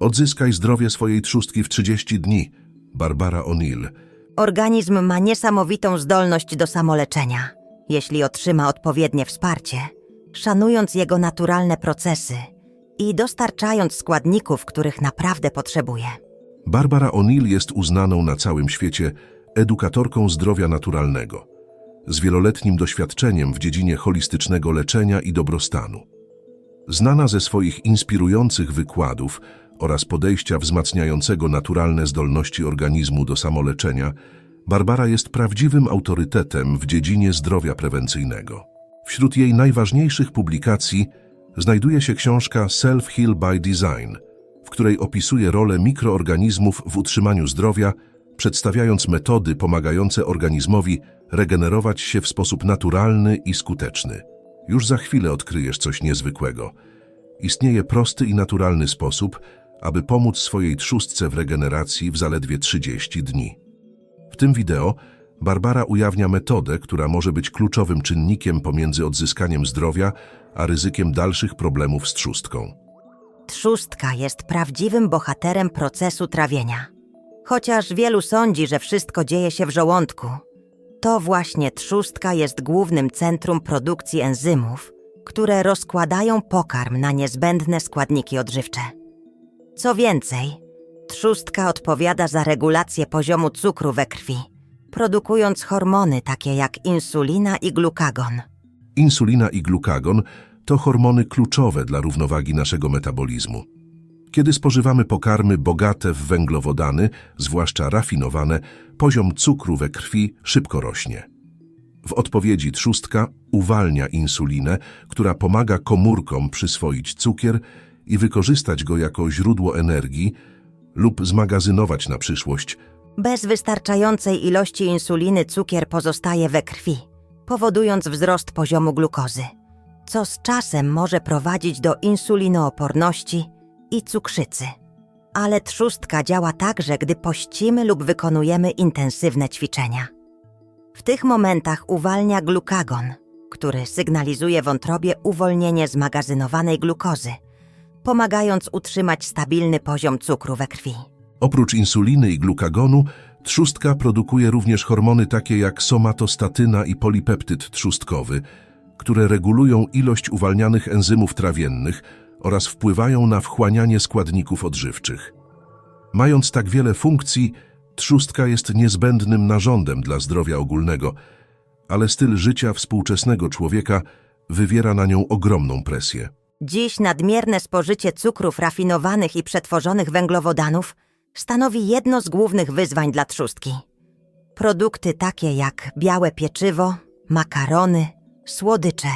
Odzyskaj zdrowie swojej trzustki w 30 dni. Barbara O'Neill. Organizm ma niesamowitą zdolność do samoleczenia, jeśli otrzyma odpowiednie wsparcie, szanując jego naturalne procesy i dostarczając składników, których naprawdę potrzebuje. Barbara O'Neill jest uznaną na całym świecie edukatorką zdrowia naturalnego, z wieloletnim doświadczeniem w dziedzinie holistycznego leczenia i dobrostanu. Znana ze swoich inspirujących wykładów oraz podejścia wzmacniającego naturalne zdolności organizmu do samoleczenia, Barbara jest prawdziwym autorytetem w dziedzinie zdrowia prewencyjnego. Wśród jej najważniejszych publikacji znajduje się książka Self-Heal by Design, w której opisuje rolę mikroorganizmów w utrzymaniu zdrowia, przedstawiając metody pomagające organizmowi regenerować się w sposób naturalny i skuteczny. Już za chwilę odkryjesz coś niezwykłego. Istnieje prosty i naturalny sposób, aby pomóc swojej trzustce w regeneracji w zaledwie 30 dni. W tym wideo Barbara ujawnia metodę, która może być kluczowym czynnikiem pomiędzy odzyskaniem zdrowia a ryzykiem dalszych problemów z trzustką. Trzustka jest prawdziwym bohaterem procesu trawienia. Chociaż wielu sądzi, że wszystko dzieje się w żołądku, to właśnie trzustka jest głównym centrum produkcji enzymów, które rozkładają pokarm na niezbędne składniki odżywcze. Co więcej, trzustka odpowiada za regulację poziomu cukru we krwi, produkując hormony takie jak insulina i glukagon. Insulina i glukagon to hormony kluczowe dla równowagi naszego metabolizmu. Kiedy spożywamy pokarmy bogate w węglowodany, zwłaszcza rafinowane, poziom cukru we krwi szybko rośnie. W odpowiedzi trzustka uwalnia insulinę, która pomaga komórkom przyswoić cukier i wykorzystać go jako źródło energii lub zmagazynować na przyszłość, Bez wystarczającej ilości insuliny cukier pozostaje we krwi, powodując wzrost poziomu glukozy, co z czasem może prowadzić do insulinooporności i cukrzycy. Ale trzustka działa także, gdy pościmy lub wykonujemy intensywne ćwiczenia. W tych momentach uwalnia glukagon, który sygnalizuje wątrobie uwolnienie zmagazynowanej glukozy, pomagając utrzymać stabilny poziom cukru we krwi. Oprócz insuliny i glukagonu, trzustka produkuje również hormony takie jak somatostatyna i polipeptyd trzustkowy, które regulują ilość uwalnianych enzymów trawiennych oraz wpływają na wchłanianie składników odżywczych. Mając tak wiele funkcji, trzustka jest niezbędnym narządem dla zdrowia ogólnego, ale styl życia współczesnego człowieka wywiera na nią ogromną presję. Dziś nadmierne spożycie cukrów rafinowanych i przetworzonych węglowodanów stanowi jedno z głównych wyzwań dla trzustki. Produkty takie jak białe pieczywo, makarony, słodycze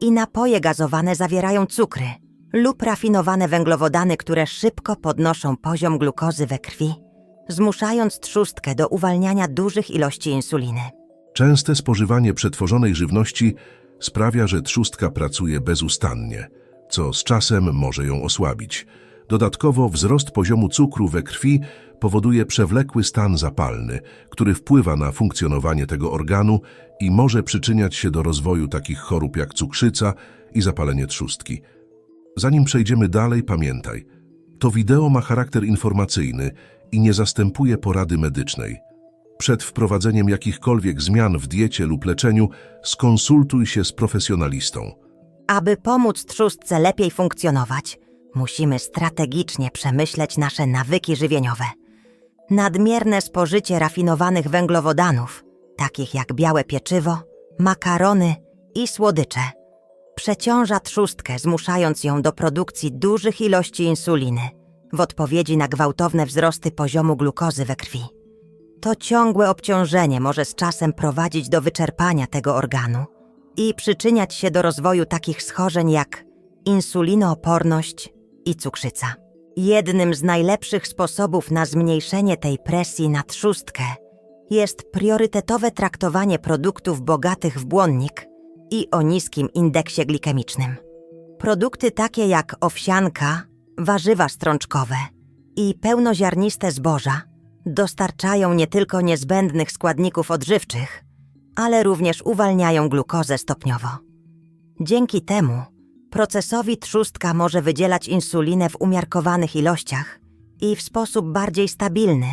i napoje gazowane zawierają cukry lub rafinowane węglowodany, które szybko podnoszą poziom glukozy we krwi, zmuszając trzustkę do uwalniania dużych ilości insuliny. Częste spożywanie przetworzonej żywności sprawia, że trzustka pracuje bezustannie, co z czasem może ją osłabić. Dodatkowo wzrost poziomu cukru we krwi powoduje przewlekły stan zapalny, który wpływa na funkcjonowanie tego organu i może przyczyniać się do rozwoju takich chorób jak cukrzyca i zapalenie trzustki. Zanim przejdziemy dalej, pamiętaj, to wideo ma charakter informacyjny i nie zastępuje porady medycznej. Przed wprowadzeniem jakichkolwiek zmian w diecie lub leczeniu skonsultuj się z profesjonalistą. Aby pomóc trzustce lepiej funkcjonować, musimy strategicznie przemyśleć nasze nawyki żywieniowe. Nadmierne spożycie rafinowanych węglowodanów, takich jak białe pieczywo, makarony i słodycze, przeciąża trzustkę, zmuszając ją do produkcji dużych ilości insuliny w odpowiedzi na gwałtowne wzrosty poziomu glukozy we krwi. To ciągłe obciążenie może z czasem prowadzić do wyczerpania tego organu i przyczyniać się do rozwoju takich schorzeń jak insulinooporność i cukrzyca. Jednym z najlepszych sposobów na zmniejszenie tej presji na trzustkę jest priorytetowe traktowanie produktów bogatych w błonnik i o niskim indeksie glikemicznym. Produkty takie jak owsianka, warzywa strączkowe i pełnoziarniste zboża dostarczają nie tylko niezbędnych składników odżywczych, ale również uwalniają glukozę stopniowo. Dzięki temu procesowi trzustka może wydzielać insulinę w umiarkowanych ilościach i w sposób bardziej stabilny,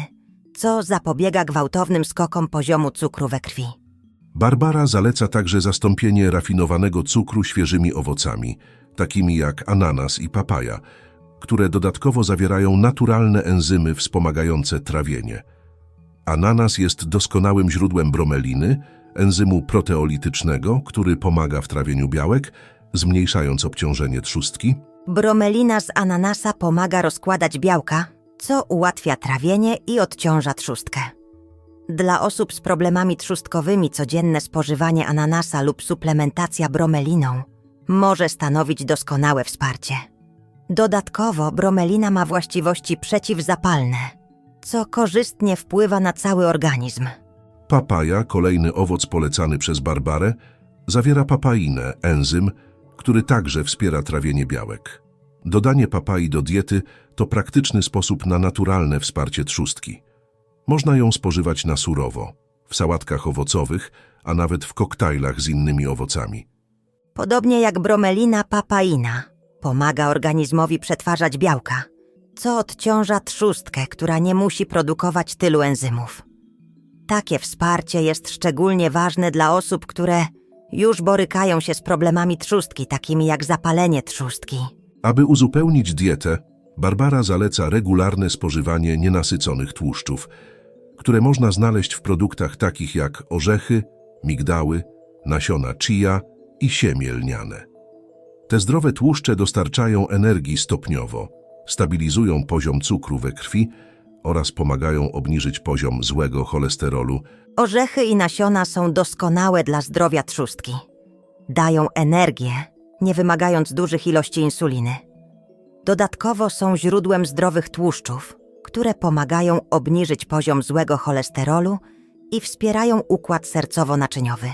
co zapobiega gwałtownym skokom poziomu cukru we krwi. Barbara zaleca także zastąpienie rafinowanego cukru świeżymi owocami, takimi jak ananas i papaja, które dodatkowo zawierają naturalne enzymy wspomagające trawienie. Ananas jest doskonałym źródłem bromeliny, enzymu proteolitycznego, który pomaga w trawieniu białek, zmniejszając obciążenie trzustki. Bromelina z ananasa pomaga rozkładać białka, co ułatwia trawienie i odciąża trzustkę. Dla osób z problemami trzustkowymi codzienne spożywanie ananasa lub suplementacja bromeliną może stanowić doskonałe wsparcie. Dodatkowo bromelina ma właściwości przeciwzapalne, co korzystnie wpływa na cały organizm. Papaja, kolejny owoc polecany przez Barbarę, zawiera papainę, enzym, który także wspiera trawienie białek. Dodanie papai do diety to praktyczny sposób na naturalne wsparcie trzustki. Można ją spożywać na surowo, w sałatkach owocowych, a nawet w koktajlach z innymi owocami. Podobnie jak bromelina papaina, pomaga organizmowi przetwarzać białka, co odciąża trzustkę, która nie musi produkować tylu enzymów. Takie wsparcie jest szczególnie ważne dla osób, które już borykają się z problemami trzustki, takimi jak zapalenie trzustki. Aby uzupełnić dietę, Barbara zaleca regularne spożywanie nienasyconych tłuszczów, które można znaleźć w produktach takich jak orzechy, migdały, nasiona chia i siemię lniane. Te zdrowe tłuszcze dostarczają energii stopniowo, stabilizują poziom cukru we krwi oraz pomagają obniżyć poziom złego cholesterolu. Orzechy i nasiona są doskonałe dla zdrowia trzustki. Dają energię, nie wymagając dużych ilości insuliny. Dodatkowo są źródłem zdrowych tłuszczów, które pomagają obniżyć poziom złego cholesterolu i wspierają układ sercowo-naczyniowy.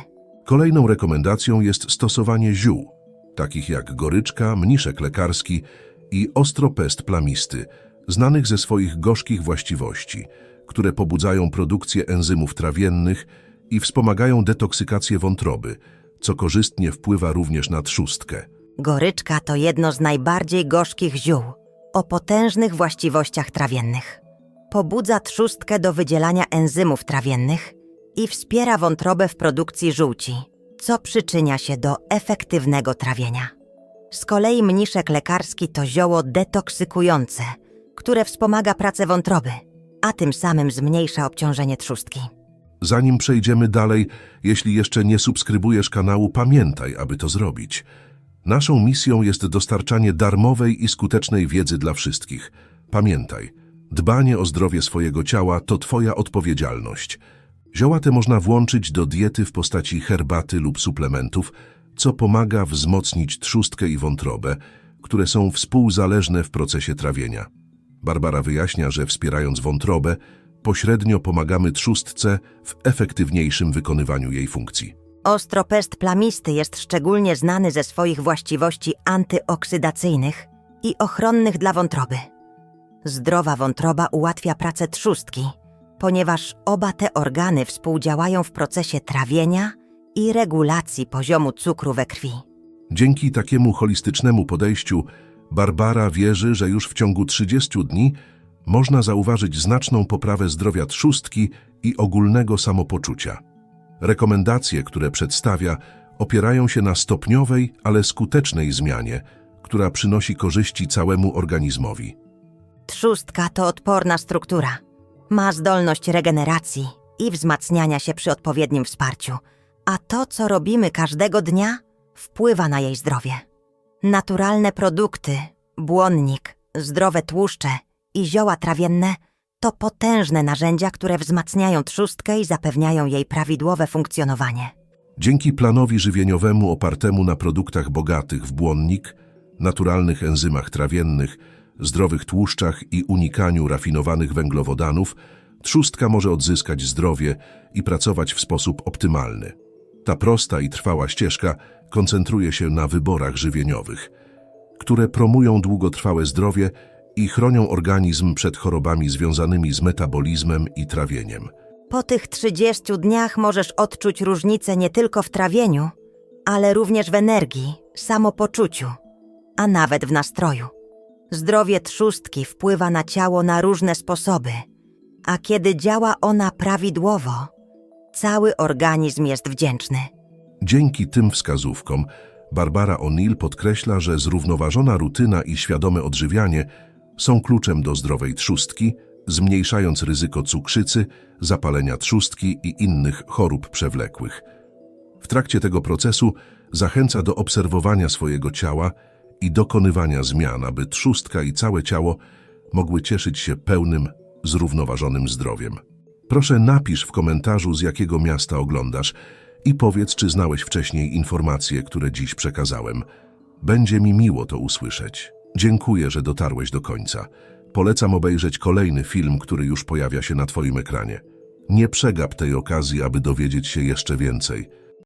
Kolejną rekomendacją jest stosowanie ziół, takich jak goryczka, mniszek lekarski i ostropest plamisty, znanych ze swoich gorzkich właściwości, które pobudzają produkcję enzymów trawiennych i wspomagają detoksykację wątroby, co korzystnie wpływa również na trzustkę. Goryczka to jedno z najbardziej gorzkich ziół o potężnych właściwościach trawiennych. Pobudza trzustkę do wydzielania enzymów trawiennych i wspiera wątrobę w produkcji żółci, co przyczynia się do efektywnego trawienia. Z kolei mniszek lekarski to zioło detoksykujące, które wspomaga pracę wątroby, a tym samym zmniejsza obciążenie trzustki. Zanim przejdziemy dalej, jeśli jeszcze nie subskrybujesz kanału, pamiętaj, aby to zrobić. Naszą misją jest dostarczanie darmowej i skutecznej wiedzy dla wszystkich. Pamiętaj, dbanie o zdrowie swojego ciała to Twoja odpowiedzialność. Zioła te można włączyć do diety w postaci herbaty lub suplementów, co pomaga wzmocnić trzustkę i wątrobę, które są współzależne w procesie trawienia. Barbara wyjaśnia, że wspierając wątrobę, pośrednio pomagamy trzustce w efektywniejszym wykonywaniu jej funkcji. Ostropest plamisty jest szczególnie znany ze swoich właściwości antyoksydacyjnych i ochronnych dla wątroby. Zdrowa wątroba ułatwia pracę trzustki, ponieważ oba te organy współdziałają w procesie trawienia i regulacji poziomu cukru we krwi. Dzięki takiemu holistycznemu podejściu Barbara wierzy, że już w ciągu 30 dni można zauważyć znaczną poprawę zdrowia trzustki i ogólnego samopoczucia. Rekomendacje, które przedstawia, opierają się na stopniowej, ale skutecznej zmianie, która przynosi korzyści całemu organizmowi. Trzustka to odporna struktura. Ma zdolność regeneracji i wzmacniania się przy odpowiednim wsparciu, a to, co robimy każdego dnia, wpływa na jej zdrowie. Naturalne produkty, błonnik, zdrowe tłuszcze i zioła trawienne to potężne narzędzia, które wzmacniają trzustkę i zapewniają jej prawidłowe funkcjonowanie. Dzięki planowi żywieniowemu opartemu na produktach bogatych w błonnik, naturalnych enzymach trawiennych, zdrowych tłuszczach i unikaniu rafinowanych węglowodanów, trzustka może odzyskać zdrowie i pracować w sposób optymalny. Ta prosta i trwała ścieżka koncentruje się na wyborach żywieniowych, które promują długotrwałe zdrowie i chronią organizm przed chorobami związanymi z metabolizmem i trawieniem. Po tych 30 dniach możesz odczuć różnicę nie tylko w trawieniu, ale również w energii, samopoczuciu, a nawet w nastroju. Zdrowie trzustki wpływa na ciało na różne sposoby, a kiedy działa ona prawidłowo, cały organizm jest wdzięczny. Dzięki tym wskazówkom Barbara O'Neill podkreśla, że zrównoważona rutyna i świadome odżywianie są kluczem do zdrowej trzustki, zmniejszając ryzyko cukrzycy, zapalenia trzustki i innych chorób przewlekłych. W trakcie tego procesu zachęca do obserwowania swojego ciała i dokonywania zmian, aby trzustka i całe ciało mogły cieszyć się pełnym, zrównoważonym zdrowiem. Proszę napisz w komentarzu, z jakiego miasta oglądasz i powiedz, czy znałeś wcześniej informacje, które dziś przekazałem. Będzie mi miło to usłyszeć. Dziękuję, że dotarłeś do końca. Polecam obejrzeć kolejny film, który już pojawia się na Twoim ekranie. Nie przegap tej okazji, aby dowiedzieć się jeszcze więcej.